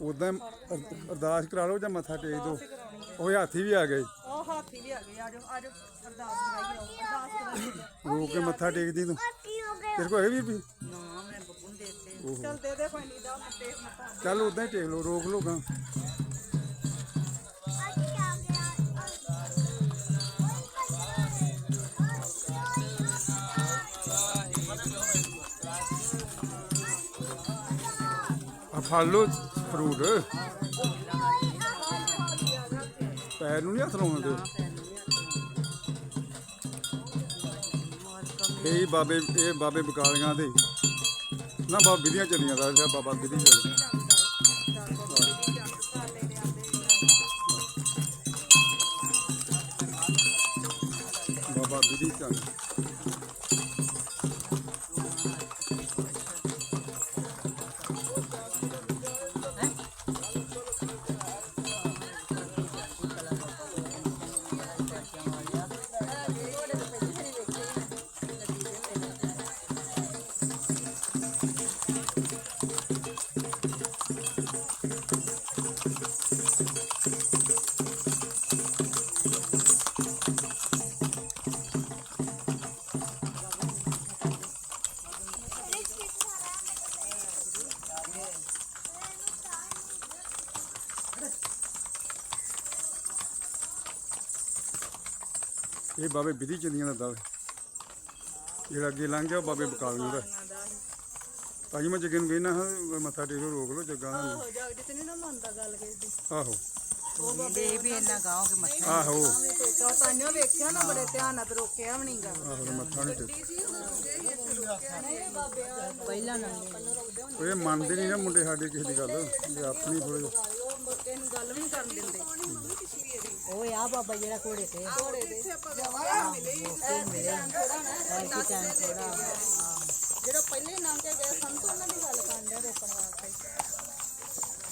ਉਦਾਂ ਅਰਦਾਸ ਕਰਾ ਲਓ ਜਾਂ ਮੱਥਾ ਟੇਕ ਦਿਓ ਉਹ ਹਾਥੀ ਵੀ ਆ ਗਏ। ਉਹ ਹਾਥੀ ਵੀ ਆ ਗਏ। ਆਜੋ ਆਜੋ ਅਰਦਾਸ ਕਰਾਈਏ ਆਓ ਅਰਦਾਸ ਕਰਾਈਏ ਰੋ ਕੇ ਮੱਥਾ ਟੇਕਦੀ ਤੂੰ। ਤੇਰੇ ਕੋਲ ਹੈ ਵੀ ਨਾ ਮੈਂ ਬੱਬੂ ਨੂੰ ਦੇ ਦਿੱਤੇ। ਚੱਲ ਦੇ ਦੇ ਕੋਈ ਨਹੀਂ ਦਾ ਮੱਤੇ ਮੱਤਾ ਚੱਲ ਉਦਾਂ ਹੀ ਟੇਕ ਲਓ ਰੋਕ ਲਓ ਗਾ ਆ ਫੜ ਲਓ। ਫਰੂਟ ਪੈਰ ਨੂੰ ਨਹੀਂ ਹੱਥ ਲਾਉਣ ਦੇ ਇਹ ਬਾਬੇ ਇਹ ਬਾਬੇ ਬਕਾਲੀਆਂ ਦੇ। ਨਾ ਬਾਬਾ ਵਿਧੀਆਂ ਚੱਲੀਆਂ ਦਾ ਬਾਬਾ ਵਿਧੀ ਚੱਲ ਬਾਬਾ ਵਿਧੀ ਚੱਲ। ਇਹ ਬਾਬੇ ਵਿਧੀ ਚੱਲੀਆਂ ਦਾ ਦਲ ਜਿਹੜਾ ਅੱਗੇ ਲੰਘ ਗਿਆ ਉਹ ਬਾਬੇ ਬਕਾਲੀਆਂ ਦਾ ਤਾਂ ਜੀ ਮੈਂ ਜੱਗੇ ਨੂੰ ਵੇਖਣਾ ਹਾਂ ਮੱਥਾ ਟੇਕੋ ਰੋਕ ਲਓ ਜੱਗਾ ਨੂੰ। ਹੋ ਜਾਗਦੀ ਤੇ ਨਹੀਂ ਨਾ ਮੰਨਦਾ ਗੱਲ ਕਿਸੇ ਦੀ। ਆਹੋ। ਦੇ ਵੀ ਇੰਨਾ ਗਾਉਂ ਕਿ ਮੱਥਾ ਆਹੋ। ਟੇਕਾ ਤਾਈਓ ਵੇਖਿਆ ਨਾ ਬੜੇ ਧਿਆਨ ਨਾਲ ਤੇ ਰੋਕਿਆ ਵੀ ਨਹੀਂਗਾ ਆਹੋ ਤੇ ਮੱਥਾ ਨਹੀਂ ਟੇਕ ਪਹਿਲਾਂ ਨਾ। ਉਹ ਇਹ ਮੰਨਦੇ ਨਹੀਂ ਨਾ ਮੁੰਡੇ ਸਾਡੇ ਕਿਸੇ ਦੀ ਗੱਲ। ਇਹ ਆਪਣੀ ਥੋੜੇ ਉਹ ਮੁੱਕੇ ਨੂੰ ਗੱਲ ਵੀ ਨਹੀਂ ਕਰਨ ਦਿੰਦੇ। ਉਹ ਆ ਬਾਬਾ ਜਿਹੜਾ ਘੋੜੇ ਤੇ। ਘੋੜੇ ਦੇ ਜਵਾਬ ਮਿਲੇ। ਜਿਹੜਾ ਪਹਿਲੇ ਲੰਘ ਕੇ ਗਏ ਸੰਤ ਉਹਨਾਂ ਦੀ ਗੱਲ ਕਰਨ ਦੇ ਰੋਕਣ ਵਾਸਤੇ।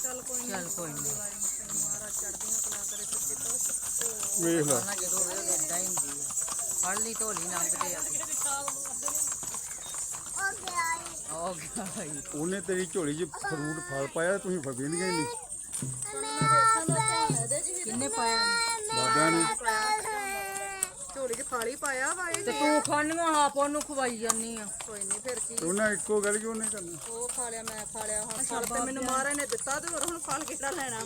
ਚੱਲ ਕੋਈ ਨਹੀਂ ਚੱਲ ਕੋਈ ਨਹੀਂ ਮਹਾਰਾਜ ਚੜਦੀਆਂ ਕਲਾ ਕਰੇ ਸੱਚੇ ਤੋਂ ਵੇਖ ਲਾ। ਨਾ ਜਦੋਂ ਵੇਲੇ ਇਦਾਂ ਹੀ ਹੁੰਦੀ ਆ। ਫੜ ਲਈ ਢੋਲੀ ਲੰਘਦੇ ਆ ਹੋ ਗਿਆ ਭਾਈ ਉਹਨੇ ਤੇਰੀ ਝੋਲੀ 'ਚ ਫਰੂਟ ਫਲ ਪਾਇਆ ਤੁਸੀਂ ਫਵੇਂਦੀਆਂ ਹੀ ਨਹੀਂ। ਕਿੰਨੇ ਪਾਇਆ ਬਾਬਿਆਂ ਨੇ। ਝੋਲੀ 'ਚ ਥਾਲੀ ਪਾਇਆ ਵਾ ਇਹ ਤੇ ਤੂੰ ਖਾਣੀਆਂ ਆਪ ਉਹਨੂੰ ਖਵਾਈ ਜਾਨੀ ਆ। ਕੋਈ ਨਹੀਂ ਫਿਰ ਕੀ? ਤੇ ਉਹਨਾਂ ਇੱਕੋ ਗੱਲ ਕਿ ਉਹਨੇ ਕਰਨਾ? ਉਹ ਖਾ ਲਿਆ ਮੈਂ ਖਾ ਲਿਆ ਹੁਣ ਫਲ ਤੇ ਮੈਨੂੰ ਮਹਾਰਾਜ ਨੇ ਦਿੱਤਾ ਤੇ ਹੋਰ ਹੁਣ ਫਲ ਕਿਹੜਾ ਲੈਣਾ?